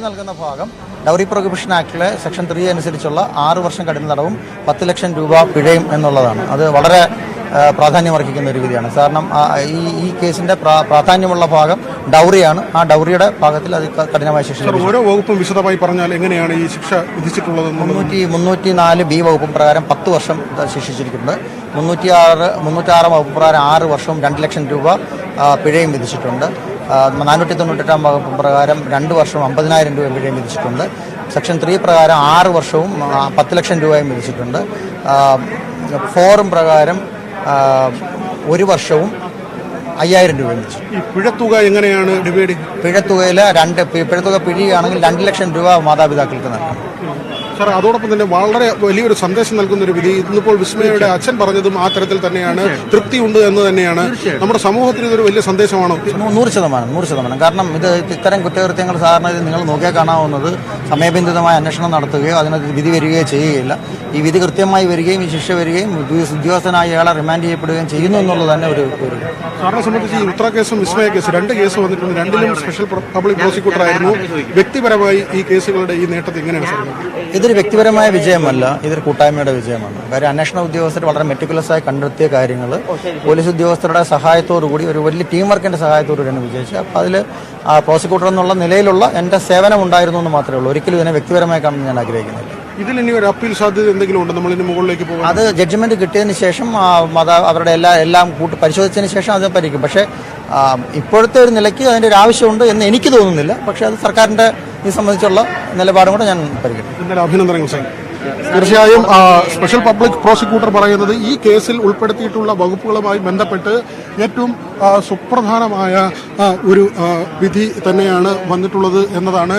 നൽകുന്ന ഭാഗം dowry prohibition ആക്ടിലെ സെക്ഷൻ ത്രീ അനുസരിച്ചുള്ള ആറ് വർഷം കഠിന തടവും പത്ത് ലക്ഷം രൂപ പിഴയും എന്നുള്ളതാണ്. അത് വളരെ പ്രാധാന്യമർഹിക്കുന്ന ഒരു വിധിയാണ്. കാരണം ഈ ഈ കേസിന്റെ പ്രാധാന്യമുള്ള ഭാഗം ഡൗറിയാണ്. ആ ഡൗറിയുടെ ഭാഗത്തിൽ അത് കഠിനമായ ശിക്ഷ ഓരോ വകുപ്പും വിശദമായി പറഞ്ഞാൽ എങ്ങനെയാണ് ഈ ശിക്ഷ വിധിച്ചിട്ടുള്ളത് മുന്നൂറ്റി മുന്നൂറ്റി നാല് ബി വകുപ്പ് പ്രകാരം പത്ത് വർഷം ശിക്ഷിച്ചിരിക്കുന്നത് മുന്നൂറ്റി ആറ് മുന്നൂറ്റാറ് വകുപ്പ് പ്രകാരം ആറ് വർഷവും രണ്ട് ലക്ഷം രൂപ പിഴയും വിധിച്ചിട്ടുണ്ട്. നാനൂറ്റി തൊണ്ണൂറ്റെട്ടാം വകുപ്പ് പ്രകാരം രണ്ട് വർഷം അമ്പതിനായിരം രൂപ പിഴയും വിധിച്ചിട്ടുണ്ട്. സെക്ഷൻ ത്രീ പ്രകാരം ആറ് വർഷവും പത്ത് ലക്ഷം രൂപയും വിധിച്ചിട്ടുണ്ട്. ഫോറും പ്രകാരം ഒരു വർഷവും അയ്യായിരം രൂപ വിധിച്ചു ഈ പിഴത്തുക എങ്ങനെയാണ് ഡിവൈഡ്? പിഴത്തുകയിൽ രണ്ട് പിഴത്തുക പിഴിയുകയാണെങ്കിൽ രണ്ട് ലക്ഷം രൂപ മാതാപിതാക്കൾക്ക് നൽകണം. സാർ അതോടൊപ്പം തന്നെ വളരെ വലിയൊരു സന്ദേശം നൽകുന്ന ഒരു വിധി. ഇന്നിപ്പോൾ വിസ്മയയുടെ അച്ഛൻ പറഞ്ഞതും ആ തരത്തിൽ തന്നെയാണ്. തൃപ്തിയുണ്ട് എന്ന് തന്നെയാണ്. നമ്മുടെ സമൂഹത്തിന് ഇതൊരു വലിയ സന്ദേശമാണോ? നൂറ് ശതമാനം നൂറ് ശതമാനം. കാരണം ഇത് ഇത്തരം കുറ്റകൃത്യങ്ങൾ സാധാരണ നിങ്ങൾ നോക്കിയാൽ കാണാവുന്നത് സമയബന്ധിതമായ അന്വേഷണം നടത്തുകയോ അതിനകത്ത് വിധി വരികയോ ചെയ്യുകയില്ല. ഈ വിധി കൃത്യമായി വരികയും ഈ ശിക്ഷ വരികയും ഉദ്യോഗ- ഉദ്യോഗസ്ഥനായ ഇയാളെ റിമാൻഡ് ചെയ്യപ്പെടുകയും ചെയ്യുന്നു എന്നുള്ളത് തന്നെ ഒരു ഒരു സാറിനെ സംബന്ധിച്ച് ഈ ഉത്തര കേസും വിസ്മയ കേസ് രണ്ട് കേസ് വന്നിട്ടുണ്ട്. രണ്ടിലും സ്പെഷ്യൽ പബ്ലിക് പ്രോസിക്യൂട്ടർ ആയിരുന്നു. വ്യക്തിപരമായി ഈ കേസുകളുടെ ഈ നേട്ടത്തെ എങ്ങനെയാണ് ഇതൊരു വ്യക്തിപരമായ വിജയമല്ല ഇതൊരു കൂട്ടായ്മയുടെ വിജയമാണ്. കാര്യം അന്വേഷണ ഉദ്യോഗസ്ഥർ വളരെ മെറ്റിക്കുലസ് ആയി കണ്ടെത്തിയ കാര്യങ്ങൾ പോലീസ് ഉദ്യോഗസ്ഥരുടെ സഹായത്തോടു കൂടി ഒരു വലിയ ടീം വർക്കിന്റെ സഹായത്തോടു കൂടിയാണ് വിജയിച്ചത്. അപ്പോൾ അതിൽ പ്രോസിക്യൂട്ടർ എന്നുള്ള നിലയിലുള്ള എന്റെ സേവനം ഉണ്ടായിരുന്നു എന്ന് മാത്രമേ ഉള്ളൂ. ഒരിക്കലും ഇതിനെ വ്യക്തിപരമായി കാണാൻ ഞാൻ ആഗ്രഹിക്കുന്നില്ല. ഇതിൽ ഇനി ഒരു അപ്പീൽ സാധ്യത എന്തെങ്കിലും ഉണ്ടോ? നമ്മൾ ഇനി മുകളിലേക്ക് പോകാൻ അത് ജഡ്ജ്മെന്റ് കിട്ടിയതിന് ശേഷം മത അവരുടെ എല്ലാ എല്ലാം കൂട്ടി പരിശോധിച്ചതിന് ശേഷം അത് പരിക്കും പക്ഷേ ഇപ്പോഴത്തെ ഒരു നിലയ്ക്ക് അതിന്റെ ഒരു ആവശ്യമുണ്ട് എന്ന് എനിക്ക് തോന്നുന്നില്ല. പക്ഷേ അത് സർക്കാരിന്റെ ഇത് സംബന്ധിച്ചുള്ള നിലപാടും കൂടെ ഞാൻ പരിഗണിക്കും. അഭിനന്ദനങ്ങൾ സാർ. തീർച്ചയായും സ്പെഷ്യൽ പബ്ലിക് പ്രോസിക്യൂട്ടർ പറയുന്നത് ഈ കേസിൽ ഉൾപ്പെടുത്തിയിട്ടുള്ള വകുപ്പുകളുമായി ബന്ധപ്പെട്ട് ഏറ്റവും സുപ്രധാനമായ ഒരു വിധി തന്നെയാണ് വന്നിട്ടുള്ളത് എന്നതാണ്